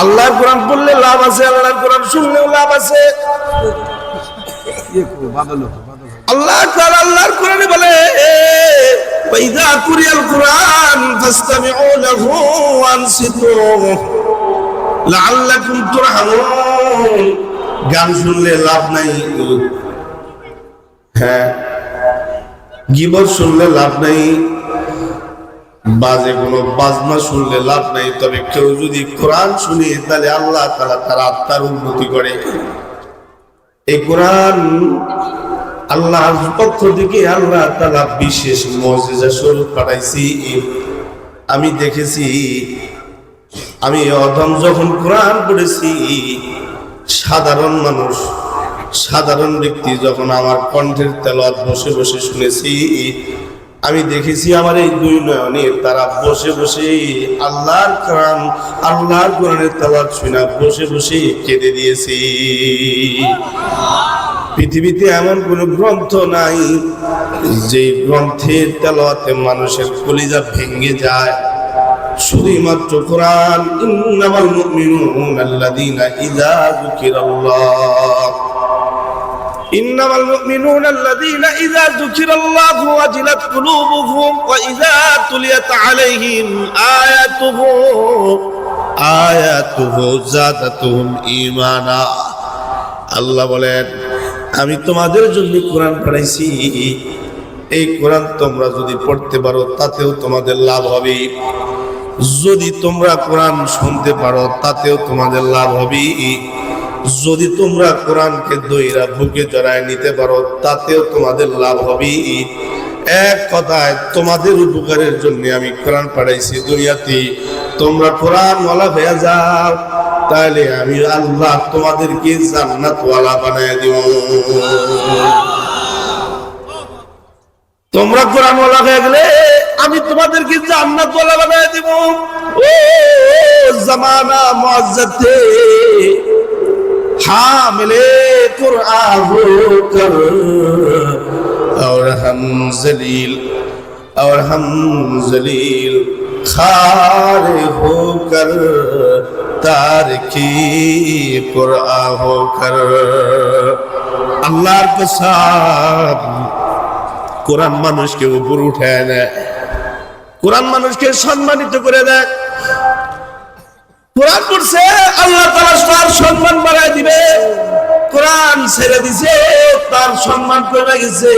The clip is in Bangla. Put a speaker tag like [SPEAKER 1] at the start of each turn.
[SPEAKER 1] আল্লাহর কোরআন পড়লে লাভ আছে, আল্লাহর কোরআন শুনলেও লাভ আছে। আল্লাহ তাআলা আল্লাহর কোরআনে বলে ওয়াইদা কুরিয়াল কোরআন ফাসতামিউ লাহু ওয়ানসিতু লাআল্লাকুম তুরহামুন। গান শুনলে লাভ নাই। হ্যাঁ গিবর শুনলে লাভ নাই। বাজে কোনো বাজনা শুনলে লাভ নাই, তবে কেউ যদি কোরআন শুনে, তাহলে আল্লাহ তাআলা তার আত্মার উন্নতি করে। এই কোরআন আল্লাহর পক্ষ থেকে আল্লাহ তাআলা বিশেষ মজেজা স্বরূপ পাঠাইছি। আমি দেখেছি, আমি অধম যখন কোরআন পড়েছি, সাধারণ মানুষ, সাধারণ ব্যক্তি যখন আমার কণ্ঠের তেলত বসে বসে শুনেছি আমি দেখেছি আমার এই দুই নয়নে তারা বসে বসে আল্লাহর কোরআন আল্লাহর কোরআনের তেলত শুনে বসে বসে কেঁদে দিয়েছি। পৃথিবীতে এমন কোন গ্রন্থ নাই যে গ্রন্থের তেলাওয়াতে মানুষের কলিজা ভেঙে যায়। শুধুমাত্র কোরআন, ইন্নামাল মুমিনুন আল্লাযীনা ইযা যুকিরাল্লাহ। إنما المؤمنون الذين إذا ذكر الله وجلت قلوبهم وإذا تليت عليهم آياته آياته زادتهم إيمانا আল্লাহ বলেন আমি তোমাদের জন্য কোরআন পড়াইছি এই কোরআন তোমরা যদি পড়তে পারো তাতেও তোমাদের লাভ হবে যদি তোমরা কোরআন শুনতে পারো তাতেও তোমাদের লাভ হবে যদি তোমরা কোরআনকে দইরা বুকে জড়ায় নিতে পারো, তাতেও তোমাদের লাভ হবে এক কথায়, তোমাদের উপকারের জন্য আমি কোরআন পাঠাইছি দুনিয়াতে। তোমরা কোরআন ওয়ালা হয়ে যাও তাহলে আমি আল্লাহ তোমাদেরকে জান্নাত ওয়ালা বানায় দিব। তোমরা কোরআন ওয়ালা হয়ে গেলে আমি তোমাদেরকে জান্নাত ওয়ালা বানায় দিব। ও জামানা মুআজ্জাতে मिले कुरान होकर और हम जलील और हम जलील खार होकर तारकी कुरआ होकर আল্লাহর কসম, কোরআন মানুষকে উপর উঠায় দেয় কোরআন মানুষকে সম্মানিত করে দেয়। কোরআন পড়ছে, আল্লাহ তাআলা তার সম্মান বাড়ায় দিবে। কোরআন ছেড়ে দিছে, তার সম্মান করে গেছে।